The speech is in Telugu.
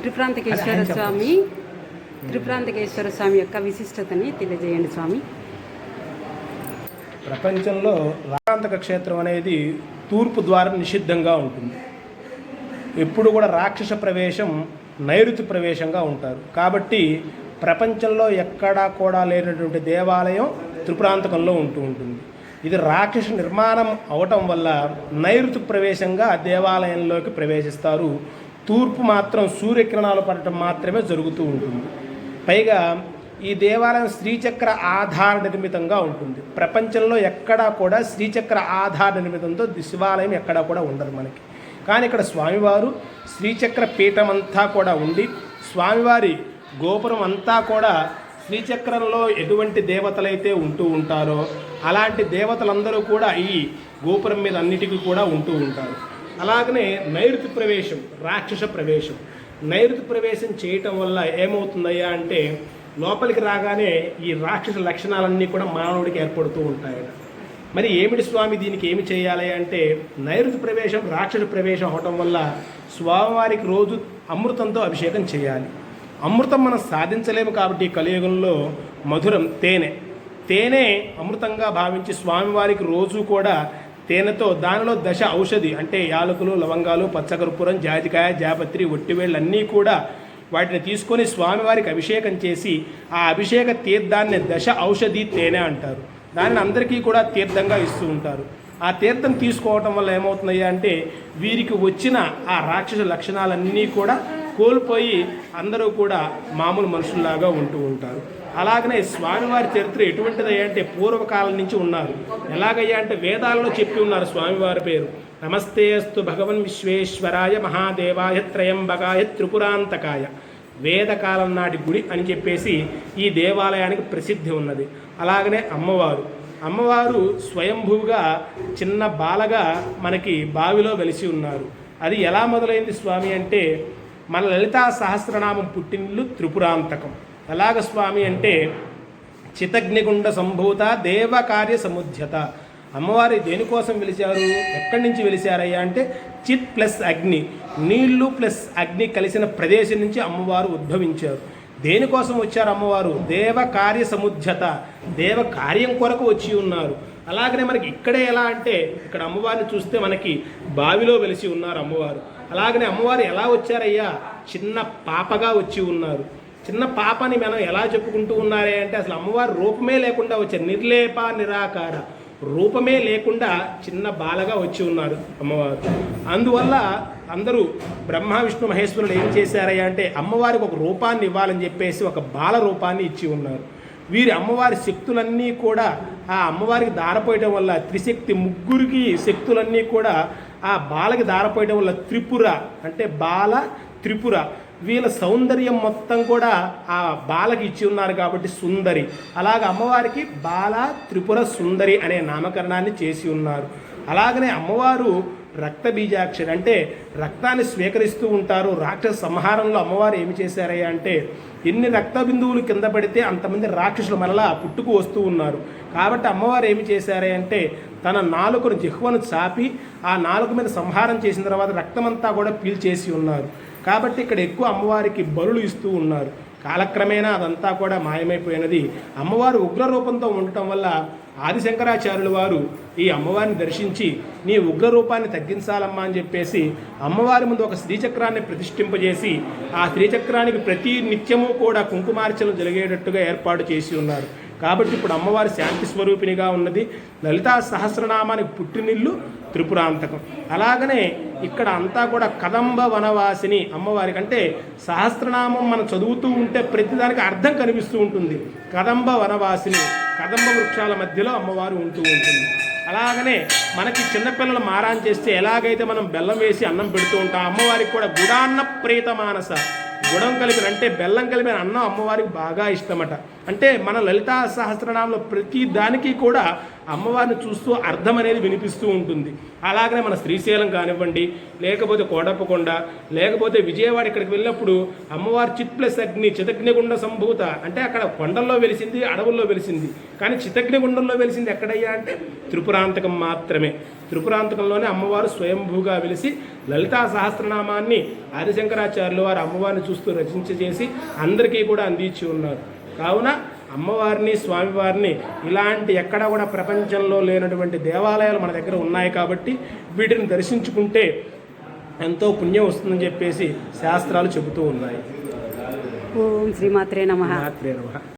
త్రిప్రాంతకేశ్వర స్వామి త్రిప్రాంతకేశ్వర స్వామి యొక్క విశిష్టతని తెలియజేయండి స్వామి. ప్రపంచంలో రాకాంతక క్షేత్రం అనేది తూర్పు ద్వారం నిషిద్ధంగా ఉంటుంది. ఎప్పుడు కూడా రాక్షస ప్రవేశం నైరుతి ప్రవేశంగా ఉంటారు. కాబట్టి ప్రపంచంలో ఎక్కడా కూడా లేనటువంటి దేవాలయం త్రిపురాంతకంలో ఉంటూ ఉంటుంది. ఇది రాక్షస నిర్మాణం అవటం వల్ల నైరుతి ప్రవేశంగా దేవాలయంలోకి ప్రవేశిస్తారు. తూర్పు మాత్రం సూర్యకిరణాలు పడటం మాత్రమే జరుగుతూ ఉంటుంది. పైగా ఈ దేవాలయం శ్రీచక్ర ఆధార నిర్మితంగా ఉంటుంది. ప్రపంచంలో ఎక్కడా కూడా శ్రీచక్ర ఆధార నిర్మితంతో శివాలయం ఎక్కడా కూడా ఉండదు మనకి. కానీ ఇక్కడ స్వామివారు శ్రీచక్ర పీఠం అంతా కూడా ఉండి స్వామివారి గోపురం అంతా కూడా శ్రీచక్రంలో ఎటువంటి దేవతలైతే ఉంటూ ఉంటారో అలాంటి దేవతలందరూ కూడా ఈ గోపురం మీద అన్నిటికీ కూడా ఉంటూ ఉంటారు. అలాగనే నైరుతి ప్రవేశం రాక్షస ప్రవేశం. నైరుతి ప్రవేశం చేయటం వల్ల ఏమవుతుందయ్యా అంటే లోపలికి రాగానే ఈ రాక్షస లక్షణాలన్నీ కూడా మానవుడికి ఏర్పడుతూ ఉంటాయట. మరి ఏమిటి స్వామి దీనికి ఏమి చేయాలి అంటే నైరుతి ప్రవేశం రాక్షస ప్రవేశం అవటం వల్ల స్వామివారికి రోజు అమృతంతో అభిషేకం చేయాలి. అమృతం మనం సాధించలేము కాబట్టి కలియుగంలో మధురం తేనె. తేనె అమృతంగా భావించి స్వామివారికి రోజు కూడా తేనెతో దానిలో దశ ఔషధి అంటే యాలకులు లవంగాలు పచ్చకర్పూరం జాజికాయ జాపత్రి ఒట్టివేళ్ళు అన్నీ కూడా వాటిని తీసుకొని స్వామివారికి అభిషేకం చేసి ఆ అభిషేక తీర్థాన్ని దశ ఔషధి తేనె అంటారు. దానిని అందరికీ కూడా తీర్థంగా ఇస్తూ ఉంటారు. ఆ తీర్థం తీసుకోవటం వల్ల ఏమవుతున్నాయి అంటే వీరికి వచ్చిన ఆ రాక్షస లక్షణాలన్నీ కూడా కోల్పోయి అందరూ కూడా మామూలు మనుషుల్లాగా ఉంటూ ఉంటారు. అలాగనే స్వామివారి చరిత్ర ఎటువంటిదయ్యా అంటే పూర్వకాలం నుంచి ఉన్నారు. ఎలాగయ్యా అంటే వేదాలలో చెప్పి ఉన్నారు స్వామివారి పేరు. నమస్తే అస్తు భగవన్ విశ్వేశ్వరాయ మహాదేవాయ త్రయంబకాయ త్రిపురాంతకాయ. వేదకాలం నాటి గుడి అని చెప్పేసి ఈ దేవాలయానికి ప్రసిద్ధి ఉన్నది. అలాగనే అమ్మవారు. అమ్మవారు స్వయంభూగా చిన్న బాలగా మనకి బావిలో వెలిసి ఉన్నారు. అది ఎలా మొదలైంది స్వామి అంటే మన లలితా సహస్రనామం పుట్టినిల్లు త్రిపురాంతకం. ఎలాగ స్వామి అంటే చితగ్నిగుండ సంభూత దేవకార్య సముధ్యత అమ్మవారి దేనికోసం వెలిశారు? ఎక్కడి నుంచి వెలిచారయ్యా అంటే చిత్ ప్లస్ అగ్ని. నీళ్ళు ప్లస్ అగ్ని కలిసిన ప్రదేశం నుంచి అమ్మవారు ఉద్భవించారు. దేనికోసం వచ్చారు అమ్మవారు దేవ కార్య సముధ్యత దేవ కార్యం కొరకు వచ్చి ఉన్నారు. అలాగనే మనకి ఇక్కడే ఎలా అంటే ఇక్కడ అమ్మవారిని చూస్తే మనకి బావిలో వెలిసి ఉన్నారు అమ్మవారు. అలాగనే అమ్మవారు ఎలా వచ్చారయ్యా? చిన్న పాపగా వచ్చి ఉన్నారు. చిన్న పాపని మనం ఎలా చెప్పుకుంటూ ఉన్నారే అంటే అసలు అమ్మవారు రూపమే లేకుండా వచ్చారు. నిర్లేప నిరాకార రూపమే లేకుండా చిన్న బాలగా వచ్చి ఉన్నారు అమ్మవారు. అందువల్ల అందరూ బ్రహ్మ విష్ణు మహేశ్వరులు ఏం చేశారయ్యా అంటే అమ్మవారికి ఒక రూపాన్ని ఇవ్వాలని చెప్పేసి ఒక బాల రూపాన్ని ఇచ్చి ఉన్నారు. వీరి అమ్మవారి శక్తులన్నీ కూడా ఆ అమ్మవారికి దారపోయడం వల్ల త్రిశక్తి ముగ్గురికి శక్తులన్నీ కూడా ఆ బాలకి దారపోయడం వల్ల త్రిపుర అంటే బాల త్రిపుర వీళ్ళ సౌందర్యం మొత్తం కూడా ఆ బాలకి ఇచ్చి ఉన్నారు కాబట్టి సుందరి. అలాగ అమ్మవారికి బాల త్రిపుర సుందరి అనే నామకరణాన్ని చేసి ఉన్నారు. అలాగనే అమ్మవారు రక్త బీజాక్షరి అంటే రక్తాన్ని స్వీకరిస్తూ ఉంటారు. రాక్షస సంహారంలో అమ్మవారు ఏమి చేశారయ్యా అంటే ఎన్ని రక్త బిందువులు కింద పడితే అంతమంది రాక్షసులు మరలా పుట్టుకు వస్తూ ఉన్నారు. కాబట్టి అమ్మవారు ఏమి చేశారే అంటే తన నాలుకను జిహ్వను చాపి ఆ నాలుక మీద సంహారం చేసిన తర్వాత రక్తమంతా కూడా పీల్చేసి ఉన్నారు. కాబట్టి ఇక్కడ ఎక్కువ అమ్మవారికి బరులు ఇస్తూ ఉన్నారు. కాలక్రమేణా అదంతా కూడా మాయమైపోయినది. అమ్మవారు ఉగ్ర రూపంతో ఉండటం వల్ల ఆదిశంకరాచార్యుల వారు ఈ అమ్మవారిని దర్శించి నీ ఉగ్ర రూపాన్ని తగ్గించాలమ్మా అని చెప్పేసి అమ్మవారి ముందు ఒక శ్రీచక్రాన్ని ప్రతిష్ఠింపజేసి ఆ శ్రీచక్రానికి ప్రతి నిత్యము కూడా కుంకుమార్చన జరిగేటట్టుగా ఏర్పాటు చేసి ఉన్నారు. కాబట్టి ఇప్పుడు అమ్మవారి శాంతి స్వరూపిణిగా ఉన్నది. లలితా సహస్రనామానికి పుట్టినిల్లు త్రిపురాంతకం అలాగనే ఇక్కడ అంతా కూడా కదంబ వనవాసిని అమ్మవారికి అంటే సహస్రనామం మనం చదువుతూ ఉంటే ప్రతిదానికి అర్థం కనిపిస్తూ ఉంటుంది. కదంబ వనవాసిని కదంబ వృక్షాల మధ్యలో అమ్మవారు ఉంటూ ఉంటుంది. అలాగనే మనకి చిన్నపిల్లలు మారాన్ చేస్తే ఎలాగైతే మనం బెల్లం వేసి అన్నం పెడుతూ ఉంటాం అమ్మవారికి కూడా గుడాన్న ప్రేత మానస. గుడం కలిపిన అంటే బెల్లం కలిపిన అన్నం అమ్మవారికి బాగా ఇష్టమట. అంటే మన లలితా సహస్రనామంలో ప్రతి దానికి కూడా అమ్మవారిని చూస్తూ అర్థం అనేది వినిపిస్తూ ఉంటుంది. అలాగనే మన శ్రీశైలం కానివ్వండి లేకపోతే కోడప్పకొండ లేకపోతే విజయవాడ ఇక్కడికి వెళ్ళినప్పుడు అమ్మవారి చిత్ ప్లస్ అగ్ని చితగ్నిగుండ సంభూత అంటే అక్కడ కొండల్లో వెలిసింది అడవుల్లో వెలిసింది. కానీ చితగ్నిగుండంలో వెలిసింది ఎక్కడయ్యా అంటే త్రిపురాంతకం మాత్రమే. త్రిపురాంతకంలోనే అమ్మవారు స్వయంభూగా వెలిసి లలితా సహస్రనామాన్ని ఆదిశంకరాచార్యులు వారు అమ్మవారిని చూస్తూ రచించి చేసి అందరికీ కూడా అందించి ఉన్నారు. కావున అమ్మవారిని స్వామివారిని ఇలాంటి ఎక్కడ కూడా ప్రపంచంలో లేనటువంటి దేవాలయాలు మన దగ్గర ఉన్నాయి కాబట్టి వీటిని దర్శించుకుంటే ఎంతో పుణ్యం వస్తుందని చెప్పేసి శాస్త్రాలు చెబుతూ ఉన్నాయి. ఓం శ్రీమాత్రే నమ. మాత్రే నమః.